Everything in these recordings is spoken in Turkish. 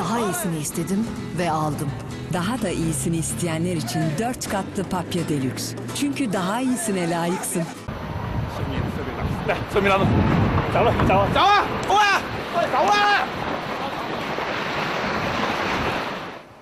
daha iyisini istedim ve aldım. Daha da iyisini isteyenler için dört katlı papya delüks. Çünkü daha iyisine layıksın. Dai, fammi la... Ciao, ciao, ciao! Uè!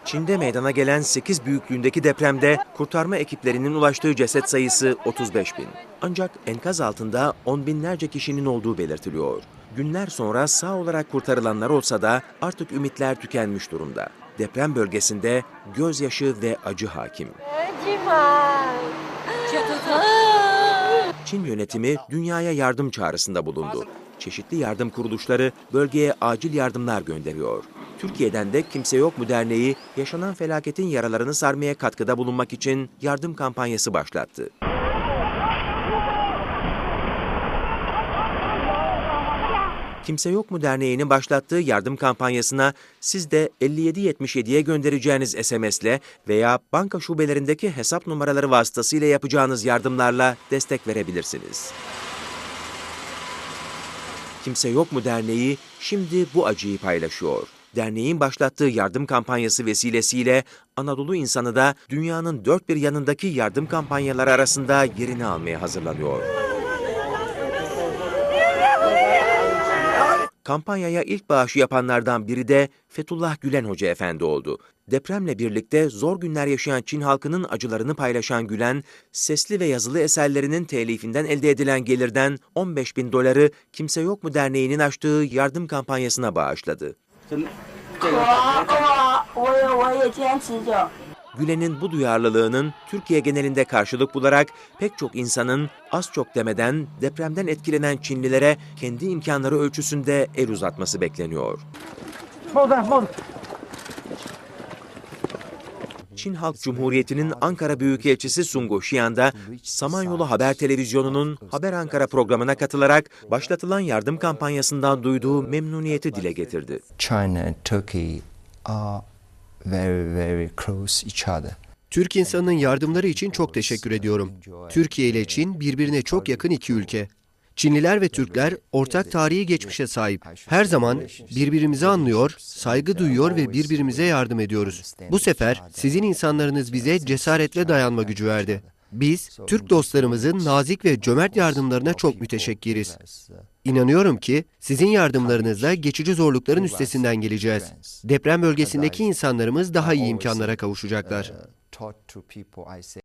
Çin'de meydana gelen 8 büyüklüğündeki depremde kurtarma ekiplerinin ulaştığı ceset sayısı 35 bin. Ancak enkaz altında on binlerce kişinin olduğu belirtiliyor. Günler sonra sağ olarak kurtarılanlar olsa da artık ümitler tükenmiş durumda. Deprem bölgesinde gözyaşı ve acı hakim. Çin yönetimi dünyaya yardım çağrısında bulundu. Çeşitli yardım kuruluşları bölgeye acil yardımlar gönderiyor. Türkiye'den de Kimse Yok mu derneği yaşanan felaketin yaralarını sarmaya katkıda bulunmak için yardım kampanyası başlattı. Kimse Yok mu derneğinin başlattığı yardım kampanyasına siz de 5777'ye göndereceğiniz SMS'le veya banka şubelerindeki hesap numaraları vasıtasıyla yapacağınız yardımlarla destek verebilirsiniz. Kimse Yok mu Derneği şimdi bu acıyı paylaşıyor. Derneğin başlattığı yardım kampanyası vesilesiyle Anadolu insanı da dünyanın dört bir yanındaki yardım kampanyaları arasında yerini almaya hazırlanıyor. Kampanyaya ilk bağışı yapanlardan biri de Fethullah Gülen Hoca Efendi oldu. Depremle birlikte zor günler yaşayan Çin halkının acılarını paylaşan Gülen, sesli ve yazılı eserlerinin telifinden elde edilen gelirden 15 bin doları Kimse Yok mu Derneği'nin açtığı yardım kampanyasına bağışladı. 我我我也我也坚持着。 Gülen'in bu duyarlılığının Türkiye genelinde karşılık bularak pek çok insanın az çok demeden depremden etkilenen Çinlilere kendi imkanları ölçüsünde el uzatması bekleniyor. 帽子，帽子。 Çin Halk Cumhuriyeti'nin Ankara Büyükelçisi Sungu Xian da Samanyolu Haber Televizyonu'nun Haber Ankara programına katılarak başlatılan yardım kampanyasından duyduğu memnuniyeti dile getirdi. China and Turkey are very, very close each other. Türk insanının yardımları için çok teşekkür ediyorum. Türkiye ile Çin birbirine çok yakın iki ülke. Çinliler ve Türkler ortak tarihi geçmişe sahip. Her zaman birbirimizi anlıyor, saygı duyuyor ve birbirimize yardım ediyoruz. Bu sefer sizin insanlarınız bize cesaretle dayanma gücü verdi. Biz, Türk dostlarımızın nazik ve cömert yardımlarına çok müteşekkiriz. İnanıyorum ki sizin yardımlarınızla geçici zorlukların üstesinden geleceğiz. Deprem bölgesindeki insanlarımız daha iyi imkanlara kavuşacaklar.